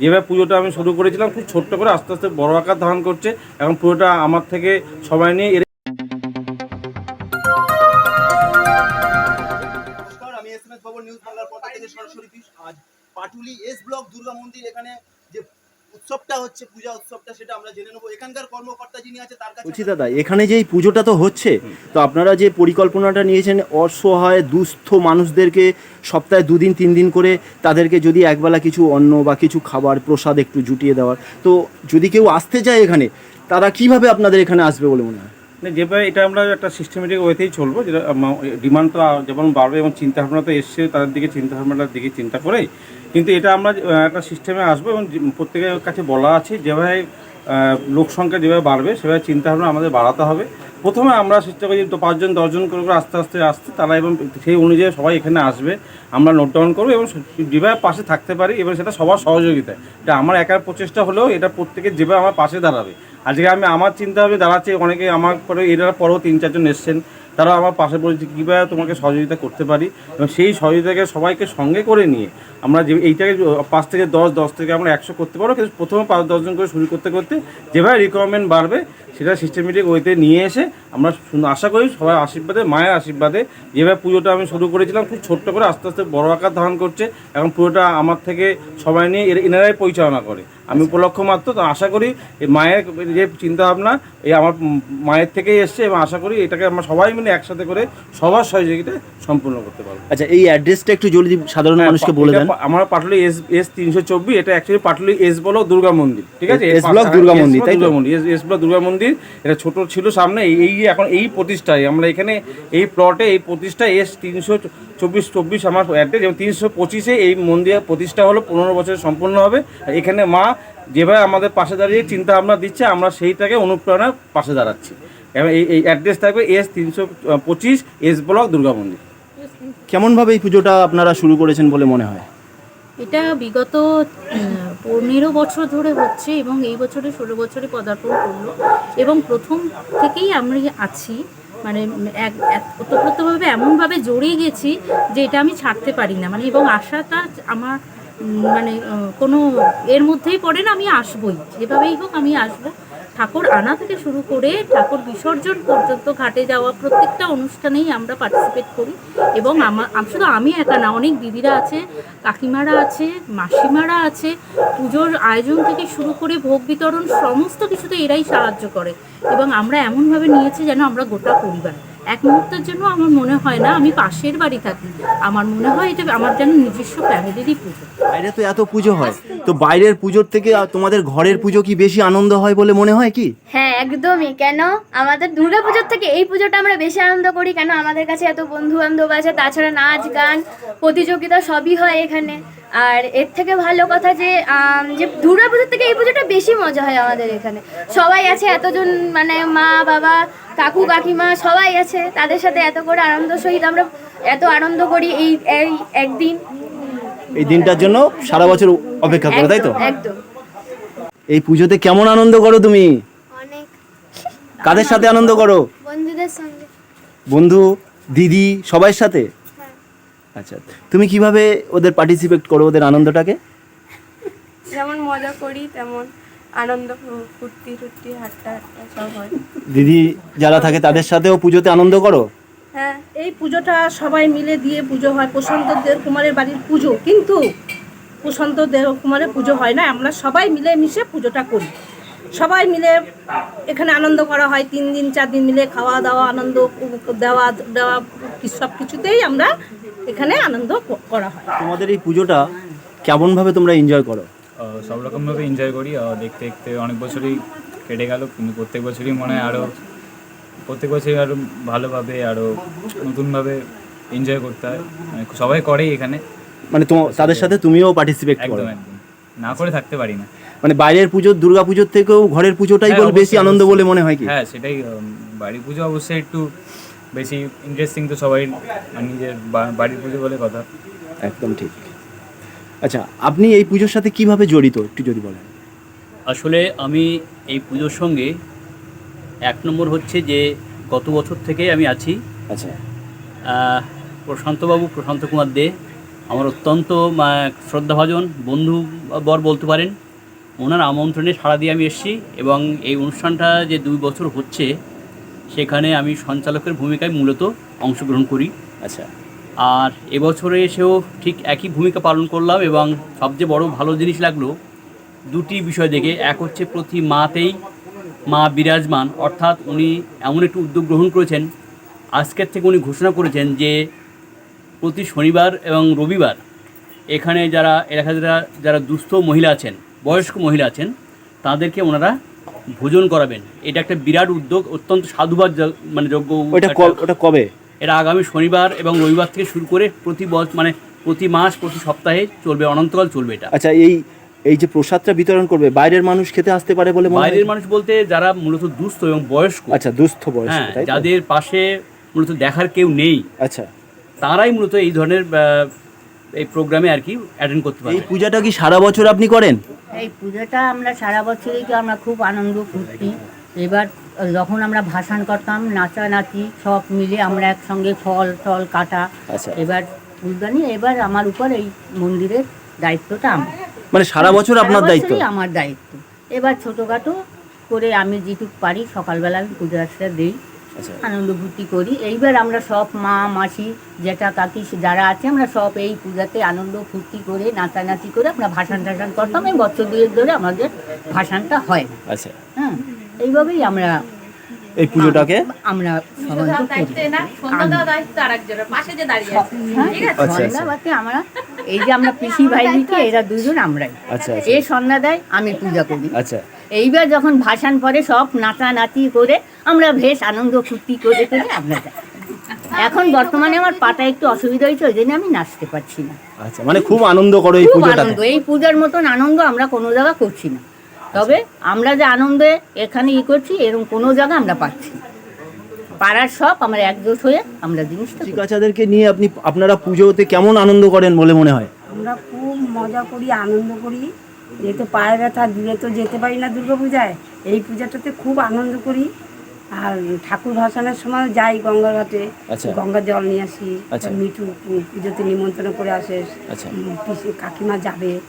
যেভাবে পুজোটা আমি শুরু করেছিলাম, খুব ছোট্ট করে আস্তে আস্তে বড় আকার ধারণ করছে। এখন পুজোটা আমার থেকে সবাই নিয়ে আমি S M S Babu news বাংলার পর্দা থেকে সরাসরি আজ পাটুলি এস ব্লক দুর্গা মন্দির এখানে যে উৎসবটা হচ্ছে পূজা উৎসবটা সেটা আমরা জেনে নেব। এখানকার কর্মকর্তা যিনি আছে তার কাছে বলছি দাদা এখানে যে এই পুজোটা তো হচ্ছে তো আপনারা যে পরিকল্পনাটা নিয়েছেন অসহায় দুস্থ মানুষদেরকে সপ্তাহে দুদিন তিন দিন করে তাদেরকে যদি একবেলা কিছু অন্ন বা কিছু খাবার প্রসাদ একটু জুটিয়ে দেওয়ার তো যদি কেউ আসতে চায় এখানে তারা কীভাবে আপনাদের এখানে আসবে বলে মনে হয়? মানে যেভাবে এটা আমরা একটা সিস্টেমেটিক ওয়েতেই চলবো যেটা ডিমান্ড তো যেমন বাড়বে এবং চিন্তা ভাবনা তো এসছে তাদের দিকে চিন্তা ভাবনাটার দিকে চিন্তা করেই। কিন্তু এটা আমরা একটা সিস্টেমে আসব এবং প্রত্যেকের কাছে বলা আছে, যেভাবে লোক সংখ্যা যেভাবে বাড়বে, সেভাবে চিন্তা ভাবনা আমাদের বাড়াতে হবে। প্রথমে আমরা চেষ্টা করি তো পাঁচজন, দশজন করে করে আস্তে আস্তে আসতে, তারা এবং সেই অনুযায়ী সবাই এখানে আসবে, আমরা নোট ডাউন করব এবং যেভাবে পাশে থাকতে পারি এবং সেটা সবার সহযোগিতায়। এটা আমার একার প্রচেষ্টা হলেও এটা প্রত্যেকের যেভাবে আমার পাশে দাঁড়াবে। আজকে আমি আমার চিন্তা ভাবে দাঁড়াচ্ছি অনেকে আমার পরে, এরা পরেও তিন চারজন এসছেন তারা আমার পাশে পড়েছে কীভাবে তোমাকে সহযোগিতা করতে পারি। এবং সেই সহযোগিতাকে সবাইকে সঙ্গে করে নিয়ে আমরা যে, এইটাকে পাঁচ থেকে দশ দশ থেকে আমরা একশো করতে পারো কিন্তু প্রথমে পাঁচ দশজন করে শুরু করতে করতে যেভাবে রিকোয়ারমেন্ট বাড়বে সেটা সিস্টেমেটিক ওয়েতে নিয়ে এসে আমরা আশা করি সবাই আশীর্বাদে মায়ের আশীর্বাদে যেভাবে পুজোটা আমি শুরু করেছিলাম খুব ছোট্ট করে আস্তে আস্তে বড় আকার ধারণ করছে। এখন পুরোটা আমার থেকে সবাই নিয়ে এর- এনারাই পরিচালনা করে। আমি উপলক্ষ মাত্র তো আশা করি এই মায়ের যে চিন্তাভাবনা এই আমার মায়ের থেকেই এসছে এবং আশা করি এটাকে আমরা সবাই মিলে একসাথে করে সবার সহযোগিতা সম্পূর্ণ করতে পারব। আচ্ছা এই অ্যাড্রেসটা একটু জলদি সাধারণ মানুষকে বলে হ্যাঁ, দেন। আমার পাটলি এস এস তিনশো চব্বিশ এটা actually Patli S block Durga মন্দির ঠিক আছে? এস ব্লক দুর্গা মন্দির, তাই? দুর্গা মন্দির এস ব্লক দুর্গা মন্দির এটা ছোট ছিল সামনে, এই- এখন এই প্রতিষ্ঠায়, আমরা এখানে এই প্লটে এই প্রতিষ্ঠা এস তিনশো চব্বিশ চব্বিশ আমার অ্যাড্রেস এবং তিনশো পঁচিশে এই মন্দিরের প্রতিষ্ঠা হলো, পনেরো বছর সম্পূর্ণ হবে। এখানে মা যেভাবে আমাদের পাশে দাঁড়িয়ে চিন্তা ভাবনা দিচ্ছে, আমরা সেইটাকে অনুপ্রেরণার পাশে দাঁড়াচ্ছি। এবং এই এই অ্যাড্রেস থাকবে এস তিনশো পঁচিশ, এস ব্লক, দুর্গা মন্দির। কেমনভাবে এই পুজোটা আপনারা শুরু করেছেন বলে মনে হয়? এটা বিগত পনেরো বছর ধরে হচ্ছে এবং এই বছরে ষোলো বছরে পদার্পণ করল এবং প্রথম থেকেই আমি আছি। মানে এক ওতপ্রোতভাবে এমনভাবে জড়িয়ে গেছি যে এটা আমি ছাড়তে পারি না। মানে এবং আশাটা আমার মানে কোনো এর মধ্যেই পড়ে না, আমি আসবই। যেভাবেই হোক আমি আসব। ঠাকুর আনা থেকে শুরু করে ঠাকুর বিসর্জন পর্যন্ত ঘাটে যাওয়া প্রত্যেকটা অনুষ্ঠানেই আমরা পার্টিসিপেট করি এবং আমার শুধু আমি একা না, অনেক দিদিরা আছে, কাকিমারা আছে, মাসিমারা আছে, পুজোর আয়োজন থেকে শুরু করে ভোগ বিতরণ সমস্ত কিছুতে এরাই সাহায্য করে এবং আমরা এমনভাবে নিয়েছি যেন আমরা গোটা পরিবার। এক মুহূর্তের জন্য আমার মনে হয় না আমি পাশের বাড়ি থাকি। আমার মনে হয় এটা আমার যেন নিজস্ব ফ্যামিলিরই পুজো। বাইরে তো এত পুজো হয়। তো বাইরের পুজোর থেকে তোমাদের ঘরের পুজো কি বেশি আনন্দ হয় বলে মনে হয় কি? হ্যাঁ একদমই। কেন? আমাদের দুর্গা পুজোর থেকে এই পুজোটা আমরা বেশি আনন্দ করি। কেন? আমাদের কাছে এত বন্ধু বান্ধব আছে তাছাড়া নাচ গান প্রতিযোগিতা সবই হয় এখানে। আর এর থেকে ভালো কথা যে যে দুর্গা পুজোর থেকে এই পুজোটা বেশি মজা হয় আমাদের এখানে। সবাই আছে এতজন মানে মা বাবা কাকু কাকিমা সবাই আছে তাদের সাথে এত করে আনন্দ সহিত আমরা এত আনন্দ করি এই এই একদিন। এই দিনটার জন্য সারা বছর অপেক্ষা করো তাই তো? একদম, একদম। এই পুজোতে কেমন আনন্দ করো তুমি? অনেক। কাদের সাথে আনন্দ করো? বন্ধুদের সঙ্গে। বন্ধু দিদি সবার সাথে? আচ্ছা তুমি কীভাবে ওদের পার্টিসিপেট করো ওদের আনন্দটাকে? যেমন মজা করি তেমন আনন্দ ফুর্তি টুর্তি হাট্টা হাট্টা সব হয়। দিদি যারা থাকে তাদের সাথেও পুজোতে আনন্দ করো? হ্যাঁ এই পুজোটা সবাই মিলে দিয়ে পুজো হয়। প্রশান্ত দেব কুমারের বাড়ির পুজো কিন্তু প্রশান্ত দেব কুমারের পুজো হয় না। আমরা সবাই মিলে মিশে পুজোটা করি। সবাই মিলে এখানে আনন্দ করা হয়। তিন দিন চার দিন মিলে খাওয়া দাওয়া আনন্দ দেওয়া দেওয়া সব কিছুতেই আমরা এখানে আনন্দ করা হয়। তোমাদের এই পুজোটা কেমনভাবে তোমরা এনজয় করো? সব রকমভাবে এনজয় করি। দেখতে দেখতে অনেক বছরই কেটে গেল কিন্তু প্রত্যেক বছরই মনে হয় আরও প্রত্যেক বছরই আরও ভালোভাবে আরও নতুনভাবে এনজয় করতে হয়। মানে সবাই করেই এখানে। মানে তাদের সাথে তুমিও পার্টিসিপেট করো? একদম। একদম না করে থাকতে পারি না। মানে বাইরের পুজো দুর্গা পুজোর থেকেও ঘরের পুজোটাই হ্যাঁ, বল বেশি আনন্দ বলে মনে হয় কি? হ্যাঁ সেটাই বাড়ির পুজো অবশ্যই একটু বেশি ইন্টারেস্টিং তো সবাই নিজের বাড়ির পুজো বলে কথা। একদম ঠিক। আচ্ছা আপনি এই পুজোর সাথে কীভাবে জড়িত একটু যদি বলেন? আসলে আমি এই পুজোর সঙ্গে এক নম্বর হচ্ছে যে গত বছর থেকে আমি আছি। আচ্ছা। প্রশান্তবাবু প্রশান্ত কুমার দে আমার অত্যন্ত শ্রদ্ধাভাজন বন্ধু বর বলতে পারেন। ওনার আমন্ত্রণে সাড়া দিয়ে আমি এসেছি এবং এই অনুষ্ঠানটা যে দুই বছর হচ্ছে সেখানে আমি সঞ্চালকের ভূমিকায় মূলত অংশগ্রহণ করি। আচ্ছা। আর এবছরে এসেও ঠিক একই ভূমিকা পালন করলাম এবং সবচেয়ে বড় ভালো জিনিস লাগল দুটি বিষয় দেখে। এক হচ্ছে প্রতি মাতেই মা বিরাজমান অর্থাৎ উনি এমন একটি উদ্যোগ গ্রহণ করেছেন আজকের থেকে উনি ঘোষণা করেছেন যে প্রতি শনিবার এবং রবিবার এখানে যারা এলাকা যারা যারা দুস্থ মহিলা আছেন বয়স্ক মহিলা আছেন তাদেরকে ওনারা ভোজন করাবেন। এটা একটা বিরাট উদ্যোগ অত্যন্ত সাধুবাদ মানে যোগ্য ওটা ওটা কবে? এটা আগামী শনিবার এবং রবিবার থেকে শুরু করে প্রতি বছর মানে প্রতি মাস প্রতি সপ্তাহে চলবে অনন্তকাল চলবে এটা। আচ্ছা এই এই যে প্রসাদটা বিতরণ করবে বাইরের মানুষ খেতে আসতে পারে বলে বাইরের মানুষ বলতে যারা মূলত দুস্থ এবং বয়স্ক আচ্ছা দুস্থ বয়স হ্যাঁ যাদের পাশে মূলত দেখার কেউ নেই আচ্ছা। তারাই মূলত এই ধরনের এই প্রোগ্রামে আর কি অ্যাটেন্ড করতে পারে এই পূজাটা কি সারা বছর আপনি করেন? এই পুজোটা আমরা সারা বছরই তো আমরা খুব আনন্দ করছি। এবার যখন আমরা ভাসান করতাম নাচানাচি সব মিলে আমরা একসঙ্গে ফল টল কাটা। আচ্ছা। এবার ফুলদানি এবার আমার উপর এই মন্দিরের দায়িত্বটা আমার। মানে সারা বছর আপনার দায়িত্ব? আমার দায়িত্ব। এবার ছোটোখাটো করে আমি যেটুক পারি সকালবেলা আমি পুজো আশ্রা দিই। আনন্দ ফুর্তি করি। এইবার আমরা সব মা মাসি যেটা কাকি যারা আছে আমরা সব এই পূজাতে আনন্দ ফুর্তি করে নাচানাচি করে আমরা ভাসান টাসান করতাম। এই বছর দুয়েক ধরে আমাদের ভাসানটা হয় আচ্ছা। হ্যাঁ এইভাবেই আমরা এই পুজোটাকে? আমরা সবাই আচ্ছা, আচ্ছা। আমরা এই যে আমরা পিসি ভাই দিকে এরা দুজন আমরাই। আচ্ছা আচ্ছা। এ সন্ধ্যা দেয় আমি পূজা করি। আচ্ছা। এইবার যখন ভাসান পরে সব নাচানাচি করে আমরা বেশ আনন্দ ফুর্তি করে করে আমরা যাই। এখন বর্তমানে আমার পাটা একটু অসুবিধা হয়েছে ওই জন্য আমি নাচতে পারছি না। আচ্ছা মানে খুব আনন্দ করো এই খুব আনন্দ এই পূজার মতন আনন্দ আমরা কোনো জায়গা করছি না। তবে আমরা যে আনন্দে এখানে ই করছি এরকম কোনো জায়গা আমরা পাচ্ছি না। পাড়ার সব আমরা একজোট হয়ে আমরা জিনিসটা করি। বাচ্চাদেরকে নিয়ে আপনি আপনারা পুজোতে কেমন আনন্দ করেন বলে মনে হয়? আমরা খুব মজা করি আনন্দ করি। যেহেতু পায়ে ব্যথা দূরে তো যেতে পারি না দুর্গা পূজায় এই পূজাটাতে খুব আনন্দ করি। আর ঠাকুর ভাসানের সময় যাই গঙ্গা ঘাটে। আচ্ছা। গঙ্গা জল নিয়ে আসি। আচ্ছা। মিঠু পুজোতে নিমন্ত্রণ করে আসে। আচ্ছা। কাকিমা যাবে।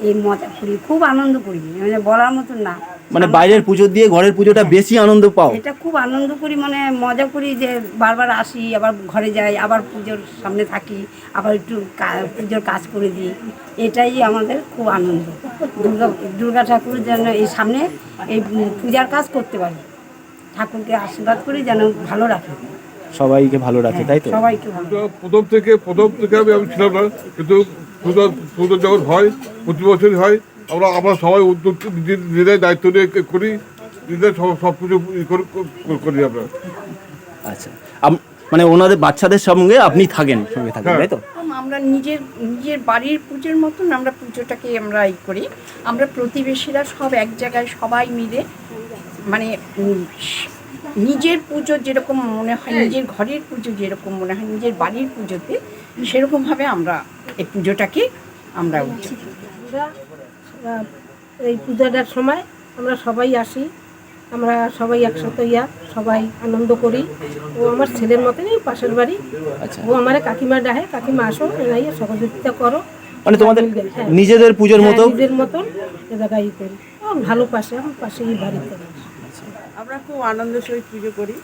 এই মজা করি খুব আনন্দ করি। মানে বলার মতন না। মানে বাইরের পুজো দিয়ে ঘরের পুজোটা বেশি আনন্দ পাও। এটা খুব আনন্দ করি মানে মজা করি যে বারবার আসি আবার ঘরে যাই আবার পুজোর সামনে থাকি আবার একটু পুজোর কাজ করে দিই। এটাই আমাদের খুব আনন্দ। দুর্গা দুর্গা ঠাকুর যেন এই সামনে এই পূজার কাজ করতে পারি। ঠাকুরকে আশীর্বাদ করি যেন ভালো রাখে। সবাইকে ভালো রাখে তাই তো? সবাইকে প্রথম থেকে প্রথম থেকে আমি আমি ছিলাম না কিন্তু পুজো পুজো যখন হয় প্রতি বছরই হয় আমরা আমরা সবাই উদ্যোগ নিজের নিজেরাই দায়িত্ব নিয়ে করি। নিজেদের সব সব কিছু ই করে- আমরা। আচ্ছা। মানে ওনাদের বাচ্চাদের সঙ্গে আপনি থাকেন সঙ্গে থাকেন তাই তো? আমরা নিজের নিজের বাড়ির পুজোর মতন আমরা পুজোটাকে আমরা ই করি। আমরা প্রতিবেশীরা সব এক জায়গায় সবাই মিলে মানে নিজের পুজো যেরকম মনে হয় নিজের ঘরের পুজো যেরকম মনে হয় নিজের বাড়ির পুজোতে সেরকমভাবে আমরা এই পুজোটাকে আমরা আহ, এই পূজাটার সময় আমরা সবাই আসি আমরা সবাই একসাথে ইয়া সবাই আনন্দ করি। ও আমার ছেলের মতনই পাশের বাড়ি। আচ্ছা। ও আমার কাকিমা ডাহে কাকিমা আসো এনাইয়া সহযোগিতা করো। মানে তোমাদের হ্যাঁ। নিজেদের পুজোর হ্যাঁ, মতো নিজের মতন এ জায়গায় করি। ও ভালো পাশে আমার পাশেই বাড়িতে আমরা খুব আনন্দ সহিত পুজো করি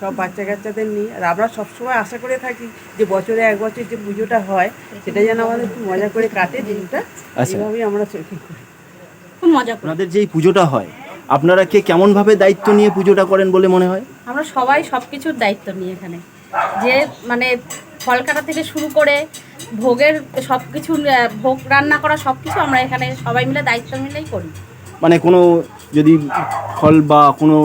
সব বাচ্চা কাচ্চাদের নিয়ে। আর আমরা সবসময় আশা করে থাকি যে বছরে এক বছর যে পুজোটা হয় সেটা যেন আমাদের খুব মজা করে কাটে দিনটা আচ্ছা। এইভাবেই আমরা চলি খুব মজা করি আপনাদের যে এই পুজোটা হয় আপনারা কে কেমন ভাবে দায়িত্ব নিয়ে পুজোটা করেন বলে মনে হয়? আমরা সবাই সব কিছুর দায়িত্ব নিই এখানে। যে মানে ফল কাটা থেকে শুরু করে ভোগের সব কিছু ভোগ রান্না করা সব কিছু আমরা এখানে সবাই মিলে দায়িত্ব মিলেই করি। মানে কোনো যদি ফল বা কোনো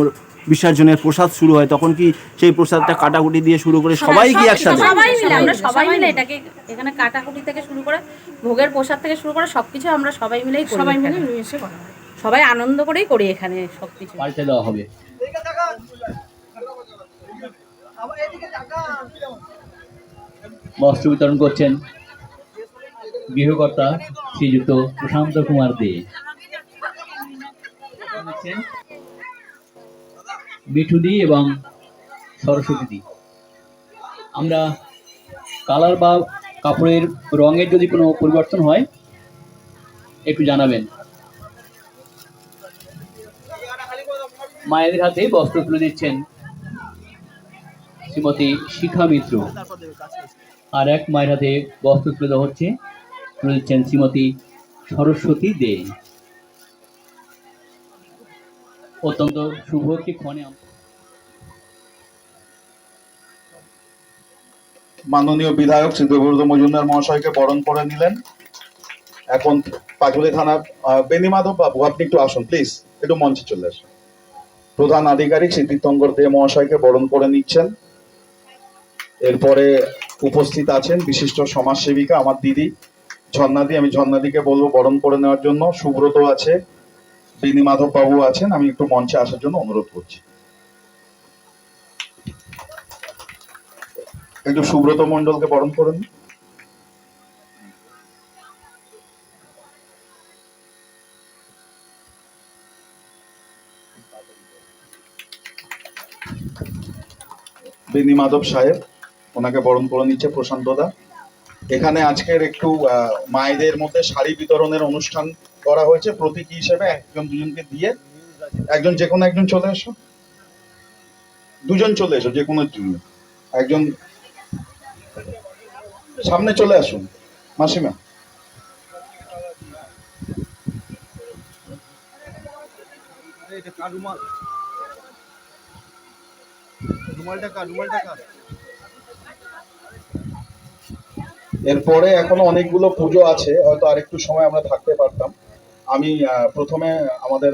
বিসর্জনের প্রসাদ শুরু হয় তখন কি সেই প্রসাদটা কাটাকুটি দিয়ে শুরু করে সবাই কি একসাথে? সবাই মিলে আমরা সবাই মিলে এটাকে এখানে কাটাকুটি থেকে শুরু করে ভোগের প্রসাদ থেকে শুরু করে সবকিছু আমরা সবাই মিলেই সবাই মিলে মিলেমিশে করা হয়। সবাই আনন্দ করেই করি এখানে সবকিছু। পাল্টে দেওয়া হবে। বস্ত্র বিতরণ করছেন গৃহকর্তা শ্রীযুক্ত প্রশান্ত কুমার দে। মিঠুদি এবং সরস্বতী দি। আমরা কালার বা কাপড়ের রঙের যদি কোনো পরিবর্তন হয়, একটু জানাবেন। মায়ের হাতে বস্ত্র তুলে দিচ্ছেন শ্রীমতী শিখা মিত্র। আর এক মায়ের হাতে বস্ত্র তুলে দেওয়া হচ্ছে, তুলে দিচ্ছেন শ্রীমতী সরস্বতী দে। অত্যন্ত শুভ একটি ক্ষণে মাননীয় বিধায়ক শ্রী দেবব্রত মজুমদার মহাশয়কে বরণ করে নিলেন। এখন পাটুলি থানার আহ, বেনিমাধব বাবু আপনি একটু আসুন প্লিজ একটু মঞ্চে চলে আসুন। প্রধান আধিকারিক শ্রী তীর্থঙ্কর দে মহাশয়কে বরণ করে নিচ্ছেন। এরপরে উপস্থিত আছেন বিশিষ্ট সমাজসেবিকা আমার দিদি ঝর্ণাদি। আমি ঝর্ণাদিকে বলব বরণ করে নেওয়ার জন্য। সুব্রত আছে বেনিমাধব বাবু আছেন। আমি একটু মঞ্চে আসার জন্য অনুরোধ করছি। একটু সুব্রত মন্ডলকে বরণ করুন। বেনি মাধব সাহেব, ওনাকে বরণ করে নিচ্ছে প্রশান্ত দা। এখানে আজকের একটু মায়েদের মধ্যে শাড়ি বিতরণের অনুষ্ঠান করা হয়েছে। প্রতীকী হিসেবে একজন দুজনকে দিয়ে একজন যে কোনো একজন চলে এসো। দুজন চলে এসো, যে কোনো একজন সামনে চলে আসুন মাসিমা। এরপরে এখনও অনেকগুলো পুজো আছে হয়তো আরেকটু সময় আমরা থাকতে পারতাম। আমি প্রথমে আমাদের